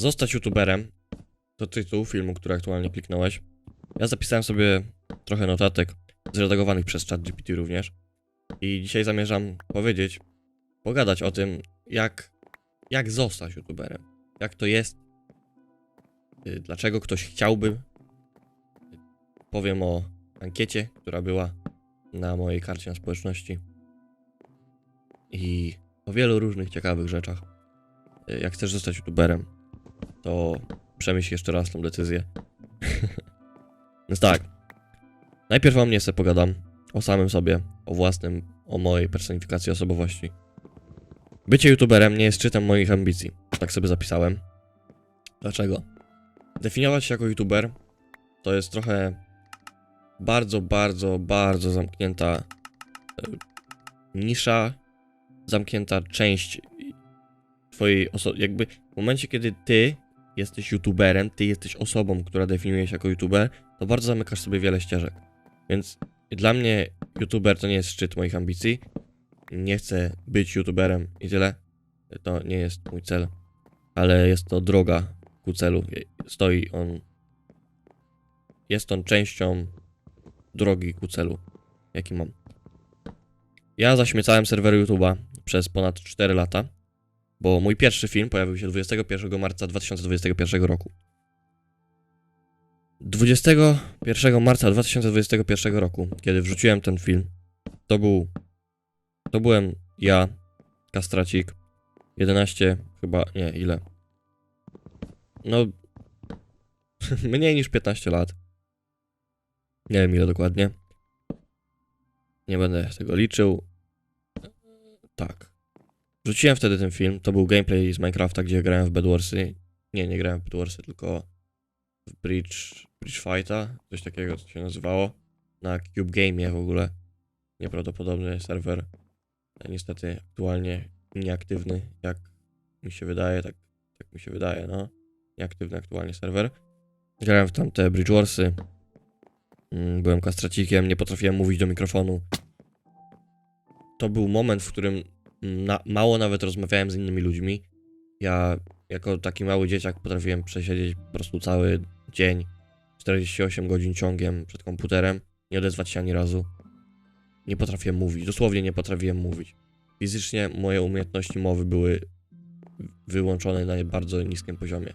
Zostać youtuberem to tytuł filmu, który aktualnie kliknąłeś. Ja zapisałem sobie trochę notatek, zredagowanych przez ChatGPT również. I dzisiaj zamierzam powiedzieć, pogadać o tym, jak, jak zostać youtuberem. Jak to jest, y, dlaczego ktoś chciałby. Powiem o ankiecie, która była na mojej karcie na społeczności. I o wielu różnych ciekawych rzeczach. Y, Jak chcesz zostać youtuberem, to przemyśl jeszcze raz tą decyzję. Więc tak. Najpierw o mnie sobie pogadam. O samym sobie, o własnym, o mojej personifikacji osobowości. Bycie youtuberem nie jest szczytem moich ambicji. Tak sobie zapisałem. Dlaczego? Definiować się jako youtuber to jest trochę bardzo, bardzo, bardzo zamknięta e, nisza, zamknięta część twojej osoby. Jakby w momencie, kiedy ty jesteś youtuberem, ty jesteś osobą, która definiuje się jako youtuber, to bardzo zamykasz sobie wiele ścieżek. Więc dla mnie youtuber to nie jest szczyt moich ambicji. Nie chcę być youtuberem i tyle. To nie jest mój cel. Ale jest to droga ku celu. Stoi on. Jest on częścią drogi ku celu, jaki mam. Ja zaśmiecałem serwery YouTube'a przez ponad 4 lata, bo mój pierwszy film pojawił się 21 marca 2021 roku. 21 marca 2021 roku, kiedy wrzuciłem ten film, to był. To byłem ja, Kastracik, 11, chyba, nie, ile? No. mniej niż 15 lat. Nie wiem ile dokładnie. Nie będę tego liczył. Tak. Wrzuciłem wtedy ten film. To był gameplay z Minecrafta, gdzie grałem w Bedwarsy. Nie, nie grałem w Bedwarsy, tylko w Bridge, Bridge Fighta. Coś takiego to się nazywało. Na Cube Game'ie w ogóle. Nieprawdopodobny serwer. E, Niestety aktualnie nieaktywny, jak mi się wydaje, tak, tak mi się wydaje, no. Nieaktywny aktualnie serwer. Grałem w tamte Bridge Warsy. Mm, Byłem kastracikiem, nie potrafiłem mówić do mikrofonu. To był moment, w którym na, mało nawet rozmawiałem z innymi ludźmi. Ja, jako taki mały dzieciak, potrafiłem przesiedzieć po prostu cały dzień, 48 godzin ciągiem przed komputerem, nie odezwać się ani razu. Nie potrafiłem mówić, dosłownie nie potrafiłem mówić. Fizycznie moje umiejętności mowy były wyłączone na bardzo niskim poziomie.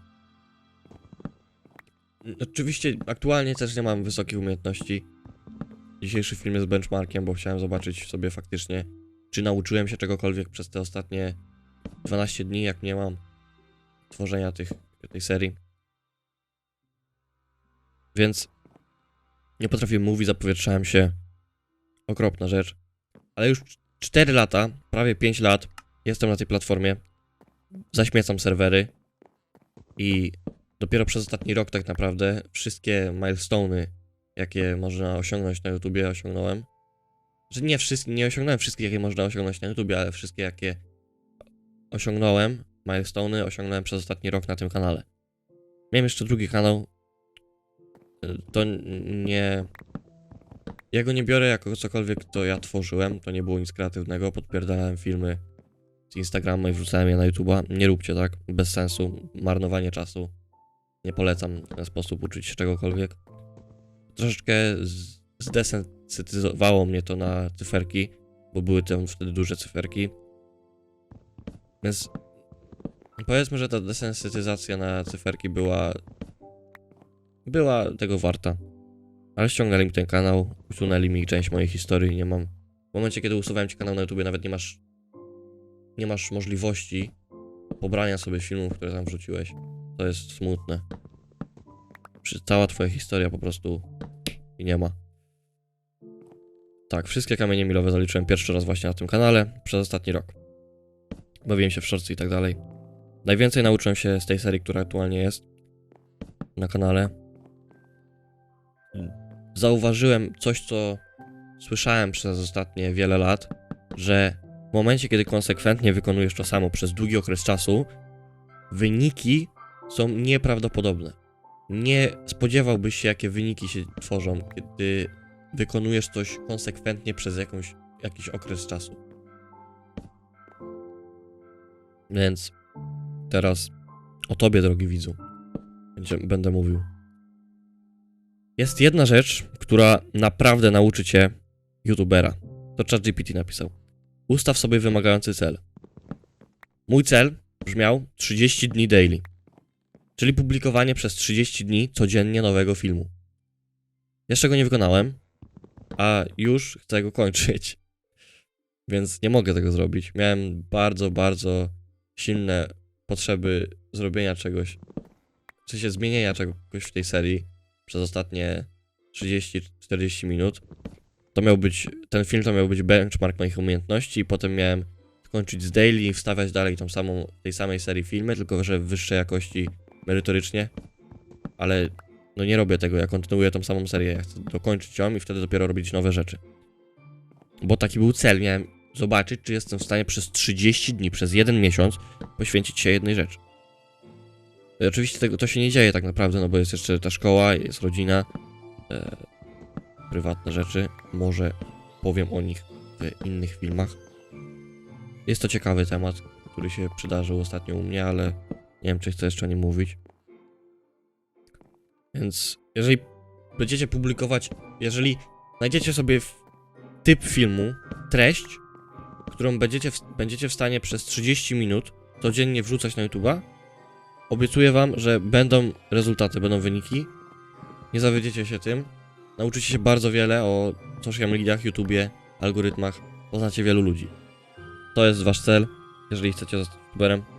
Oczywiście aktualnie też nie mam wysokich umiejętności. Dzisiejszy film jest benchmarkiem, bo chciałem zobaczyć sobie faktycznie, czy nauczyłem się czegokolwiek przez te ostatnie 12 dni, jak nie mam tworzenia tych, tej serii. Więc nie potrafiłem mówić, zapowietrzałem się. Okropna rzecz. Ale już 4 lata, prawie 5 lat jestem na tej platformie. Zaśmiecam serwery i dopiero przez ostatni rok tak naprawdę wszystkie milestone'y, jakie można osiągnąć na YouTubie, osiągnąłem. Że nie wszystkie, nie osiągnąłem wszystkich, jakie można osiągnąć na YouTubie, ale wszystkie, jakie osiągnąłem, milestone'y osiągnąłem przez ostatni rok na tym kanale. Miałem jeszcze drugi kanał. Y, To nie... Ja go nie biorę jako cokolwiek, to ja tworzyłem, to nie było nic kreatywnego, podpierdalałem filmy z Instagrama i wrzucałem je na YouTube'a. Nie róbcie tak, bez sensu, marnowanie czasu. Nie polecam w ten sposób uczyć się czegokolwiek. Troszeczkę z- zdesensytyzowało mnie to na cyferki, bo były tam wtedy duże cyferki. Więc powiedzmy, że ta desensytyzacja na cyferki była była tego warta. Ale ściągnęli mi ten kanał, usunęli mi część mojej historii, nie mam... W momencie, kiedy usuwałem ci kanał na YouTube, nawet nie masz... Nie masz możliwości pobrania sobie filmów, które tam wrzuciłeś. To jest smutne. Cała twoja historia po prostu i nie ma. Tak, wszystkie kamienie milowe zaliczyłem pierwszy raz właśnie na tym kanale przez ostatni rok. Bawiłem się w shortsy i tak dalej. Najwięcej nauczyłem się z tej serii, która aktualnie jest na kanale. Zauważyłem coś, co słyszałem przez ostatnie wiele lat, że w momencie, kiedy konsekwentnie wykonujesz to samo przez długi okres czasu, wyniki są nieprawdopodobne. Nie spodziewałbyś się, jakie wyniki się tworzą, kiedy wykonujesz coś konsekwentnie przez jakąś, jakiś okres czasu. Więc teraz O tobie, drogi widzu. Będę mówił. Jest jedna rzecz, która naprawdę nauczy cię youtubera. To ChatGPT napisał. Ustaw sobie wymagający cel. Mój cel brzmiał 30 dni daily. Czyli publikowanie przez 30 dni codziennie nowego filmu. Jeszcze go nie wykonałem, a już chcę go kończyć. Więc nie mogę tego zrobić. Miałem bardzo, bardzo silne potrzeby zrobienia czegoś, w sensie zmienienia czegoś w tej serii przez ostatnie 30-40 minut. To miał być, ten film to miał być benchmark moich umiejętności i potem miałem kończyć z daily i wstawiać dalej tą samą, tej samej serii filmy, tylko że w wyższej jakości merytorycznie. Ale no nie robię tego, ja kontynuuję tą samą serię, ja chcę dokończyć ją i wtedy dopiero robić nowe rzeczy. Bo taki był cel, miałem zobaczyć, czy jestem w stanie przez 30 dni, przez jeden miesiąc poświęcić się jednej rzeczy. I oczywiście tego, to się nie dzieje tak naprawdę, no bo jest jeszcze ta szkoła, jest rodzina, e, prywatne rzeczy, może powiem o nich w innych filmach. Jest to ciekawy temat, który się przydarzył ostatnio u mnie, ale nie wiem, czy chcę jeszcze o nim mówić. Więc jeżeli będziecie publikować, jeżeli znajdziecie sobie typ filmu, treść, którą będziecie w, będziecie w stanie przez 30 minut codziennie wrzucać na YouTube'a, obiecuję wam, że będą rezultaty, będą wyniki. Nie zawiedziecie się tym. Nauczycie się bardzo wiele o social mediach, YouTubie, algorytmach. Poznacie wielu ludzi. To jest wasz cel, jeżeli chcecie zostać youtuberem.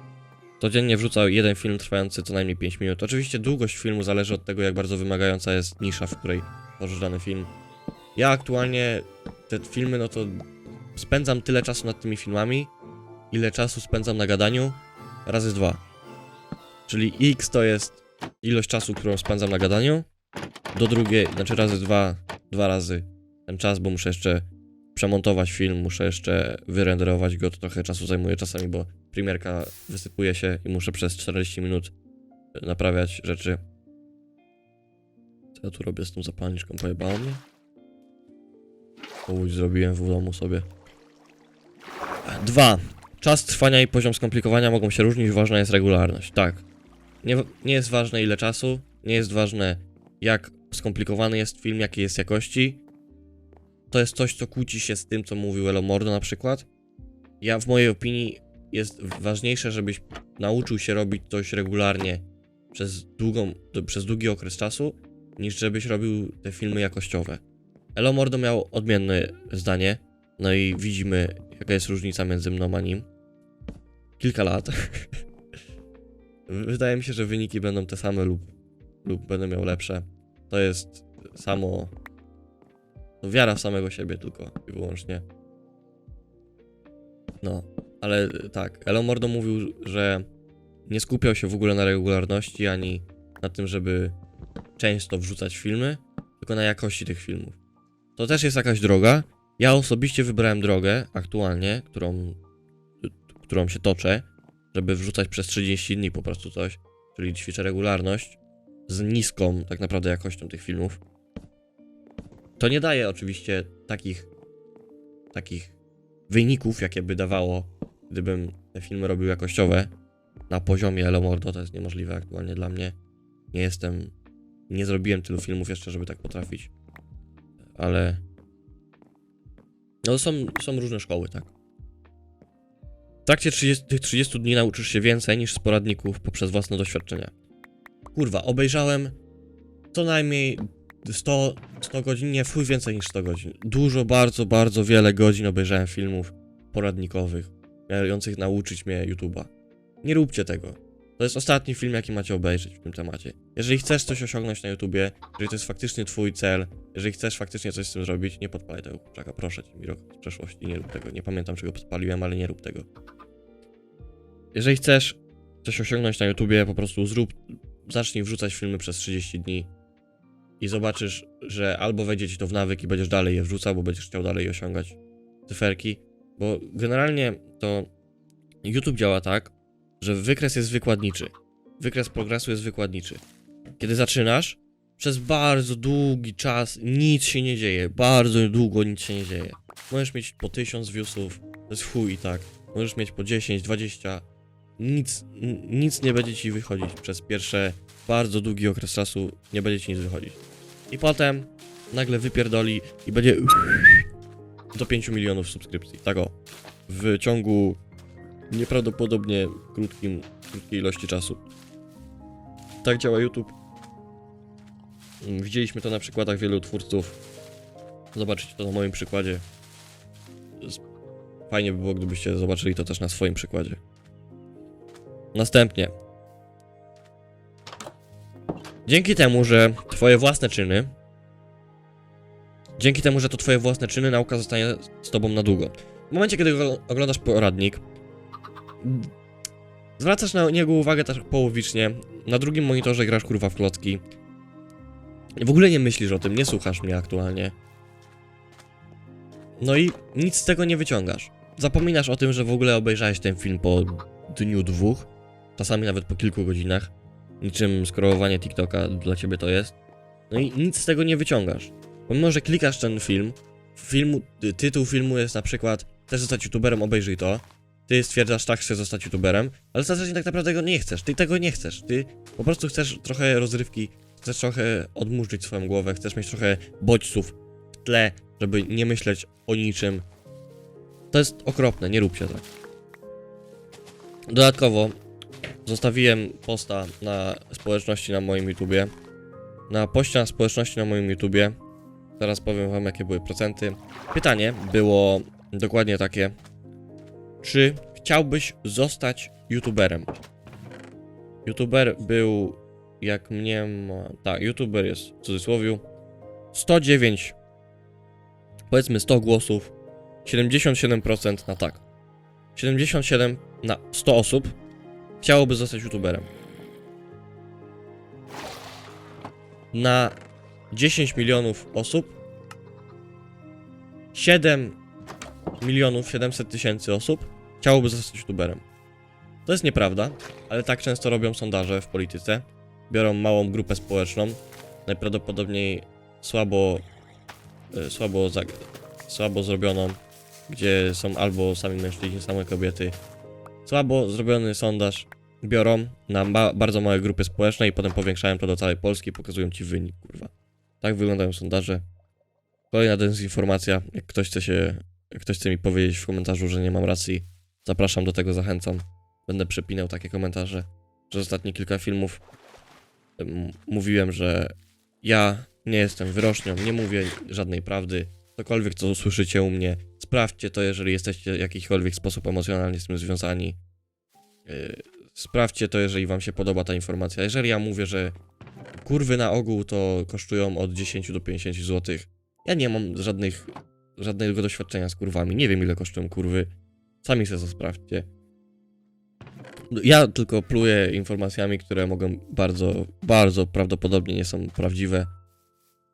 Codziennie wrzucał jeden film trwający co najmniej 5 minut. Oczywiście długość filmu zależy od tego, jak bardzo wymagająca jest nisza, w której tworzysz dany film. Ja aktualnie te filmy, no to spędzam tyle czasu nad tymi filmami, ile czasu spędzam na gadaniu, razy dwa. Czyli x to jest ilość czasu, którą spędzam na gadaniu, do drugiej, znaczy razy dwa, dwa razy ten czas, bo muszę jeszcze przemontować film, muszę jeszcze wyrenderować go, to trochę czasu zajmuje czasami, bo premierka wysypuje się i muszę przez 40 minut naprawiać rzeczy. Co ja tu robię z tą zapalniczką? Pojebało mnie? Powódź zrobiłem w domu sobie. Dwa. Czas trwania i poziom skomplikowania mogą się różnić, ważna jest regularność. Tak. Nie, nie jest ważne ile czasu, nie jest ważne jak skomplikowany jest film, jakiej jest jakości. To jest coś, co kłóci się z tym, co mówił Elomordo na przykład. Ja, w mojej opinii, jest ważniejsze, żebyś nauczył się robić coś regularnie przez, długą, przez długi okres czasu, niż żebyś robił te filmy jakościowe. Elomordo miał odmienne zdanie, no i widzimy, jaka jest różnica między mną a nim. Kilka lat. Wydaje mi się, że wyniki będą te same lub, lub będę miał lepsze. To jest samo. No, wiara w samego siebie tylko i wyłącznie. No, ale tak, Elomordo mówił, że nie skupiał się w ogóle na regularności ani na tym, żeby często wrzucać filmy, tylko na jakości tych filmów. To też jest jakaś droga. Ja osobiście wybrałem drogę aktualnie, którą, którą się toczę, żeby wrzucać przez 30 dni po prostu coś, czyli ćwiczę regularność z niską tak naprawdę jakością tych filmów. To nie daje oczywiście takich takich wyników, jakie by dawało, gdybym te filmy robił jakościowe na poziomie Elomordo, to jest niemożliwe aktualnie dla mnie. Nie jestem, nie zrobiłem tylu filmów jeszcze, żeby tak potrafić. Ale no są, są różne szkoły, tak. W trakcie 30, tych 30 dni nauczysz się więcej niż z poradników poprzez własne doświadczenia. Kurwa, obejrzałem co najmniej 100, 100 godzin, nie, fuj więcej niż 100 godzin. Dużo, bardzo, bardzo wiele godzin obejrzałem filmów poradnikowych, mających nauczyć mnie YouTube'a. Nie róbcie tego. To jest ostatni film, jaki macie obejrzeć w tym temacie. Jeżeli chcesz coś osiągnąć na YouTubie, jeżeli to jest faktycznie twój cel, jeżeli chcesz faktycznie coś z tym zrobić, nie podpalaj tego kurczaka, proszę cię, mi rok z przeszłości, nie rób tego. Nie pamiętam, czego podpaliłem, ale nie rób tego. Jeżeli chcesz coś osiągnąć na YouTubie, po prostu zrób, zacznij wrzucać filmy przez 30 dni i zobaczysz, że albo wejdzie ci to w nawyk i będziesz dalej je wrzucał, bo będziesz chciał dalej osiągać cyferki, bo generalnie to YouTube działa tak, że wykres jest wykładniczy. Wykres progresu jest wykładniczy. Kiedy zaczynasz, przez bardzo długi czas nic się nie dzieje. Bardzo długo nic się nie dzieje. Możesz mieć po 1000 viewsów, to jest chuj i tak. Możesz mieć po 10, 20, nic, nic nie będzie ci wychodzić przez pierwsze bardzo długi okres czasu, nie będzie ci nic wychodzić. I potem nagle wypierdoli i będzie do 5 milionów subskrypcji. Tak o. W ciągu nieprawdopodobnie krótkim, krótkiej ilości czasu. Tak działa YouTube. Mm, Widzieliśmy to na przykładach wielu twórców. Zobaczycie to na moim przykładzie. Fajnie by było, gdybyście zobaczyli to też na swoim przykładzie. Następnie. Dzięki temu, że twoje własne czyny Dzięki temu, że to twoje własne czyny, nauka zostanie z tobą na długo. W momencie, kiedy ogl- oglądasz poradnik, zwracasz na niego uwagę tak połowicznie, na drugim monitorze grasz kurwa w klocki. W ogóle nie myślisz o tym, nie słuchasz mnie aktualnie. No i nic z tego nie wyciągasz. Zapominasz o tym, że w ogóle obejrzałeś ten film po dniu dwóch, czasami nawet po kilku godzinach. Niczym scrollowanie TikToka dla ciebie to jest. No i nic z tego nie wyciągasz. Pomimo, że klikasz ten film, filmu, ty- tytuł filmu jest na przykład Chcesz zostać youtuberem, obejrzyj to. Ty stwierdzasz, tak, chcę zostać youtuberem, ale ostatecznie tak naprawdę go nie chcesz. Ty tego nie chcesz. Ty po prostu chcesz trochę rozrywki, chcesz trochę odmurzyć swoją głowę, chcesz mieć trochę bodźców w tle, żeby nie myśleć o niczym. To jest okropne, nie róbcie tak. Dodatkowo zostawiłem posta na społeczności na moim YouTubie. Na poście na społeczności na moim YouTubie Zaraz powiem wam jakie były procenty. Pytanie było dokładnie takie. Czy chciałbyś zostać youtuberem? YouTuber był, jak mnie ma... Tak, YouTuber jest w cudzysłowie. 109, powiedzmy 100 głosów, 77% na tak. 77 na 100 osób chciałoby zostać YouTuberem. Na 10 milionów osób 7 milionów 700 tysięcy osób chciałoby zostać youtuberem. To jest nieprawda, ale tak często robią sondaże w polityce. Biorą małą grupę społeczną, najprawdopodobniej słabo, e, słabo, słabo zrobioną, gdzie są albo sami mężczyźni, same kobiety. Słabo zrobiony sondaż biorą na bardzo małe grupy społeczne i potem powiększają to do całej Polski i pokazują ci wynik, kurwa. Tak wyglądają sondaże. Kolejna dezinformacja. Jak ktoś chce się, ktoś chce mi powiedzieć w komentarzu, że nie mam racji, zapraszam do tego, zachęcam. Będę przepinał takie komentarze. Przez ostatnie kilka filmów em, mówiłem, że ja nie jestem wyrocznią, nie mówię żadnej prawdy. Cokolwiek, co usłyszycie u mnie, sprawdźcie to, jeżeli jesteście w jakikolwiek sposób emocjonalnie z tym związani. Yy, sprawdźcie to, jeżeli wam się podoba ta informacja. Jeżeli ja mówię, że kurwy na ogół to kosztują od 10 do 50 zł. Ja nie mam żadnych, żadnego doświadczenia z kurwami. Nie wiem ile kosztują kurwy. Sami sobie to sprawdźcie. Ja tylko pluję informacjami, które mogą bardzo, bardzo prawdopodobnie nie są prawdziwe.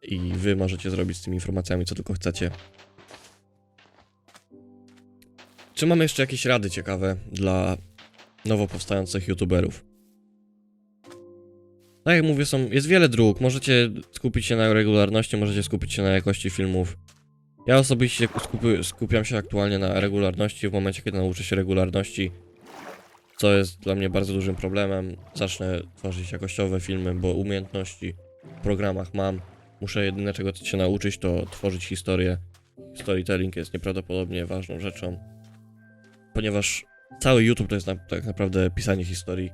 I wy możecie zrobić z tymi informacjami co tylko chcecie. Czy mamy jeszcze jakieś rady ciekawe dla nowo powstających youtuberów? Tak jak mówię, są, jest wiele dróg. Możecie skupić się na regularności, możecie skupić się na jakości filmów. Ja osobiście skupi, skupiam się aktualnie na regularności. W momencie, kiedy nauczę się regularności, co jest dla mnie bardzo dużym problemem, zacznę tworzyć jakościowe filmy, bo umiejętności w programach mam. Muszę jedyne czego się nauczyć, to tworzyć historię. Storytelling jest nieprawdopodobnie ważną rzeczą, ponieważ cały YouTube to jest na, tak naprawdę pisanie historii.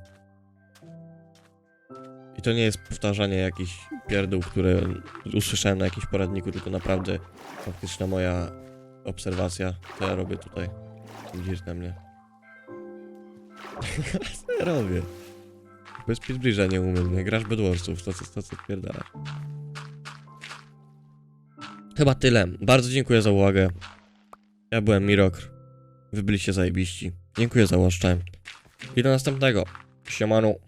I to nie jest powtarzanie jakichś pierdół, które usłyszałem na jakimś poradniku, tylko naprawdę faktyczna moja obserwacja, co ja robię tutaj. Widzisz na mnie. co ja robię? Bez Pitbridge'a nie umiem, nie grasz Bedwarsów, to co, to co pierdala. Chyba tyle. Bardzo dziękuję za uwagę. Ja byłem Mirokr. Wy byliście zajebiści. Dziękuję za watch. I do następnego. Siemano.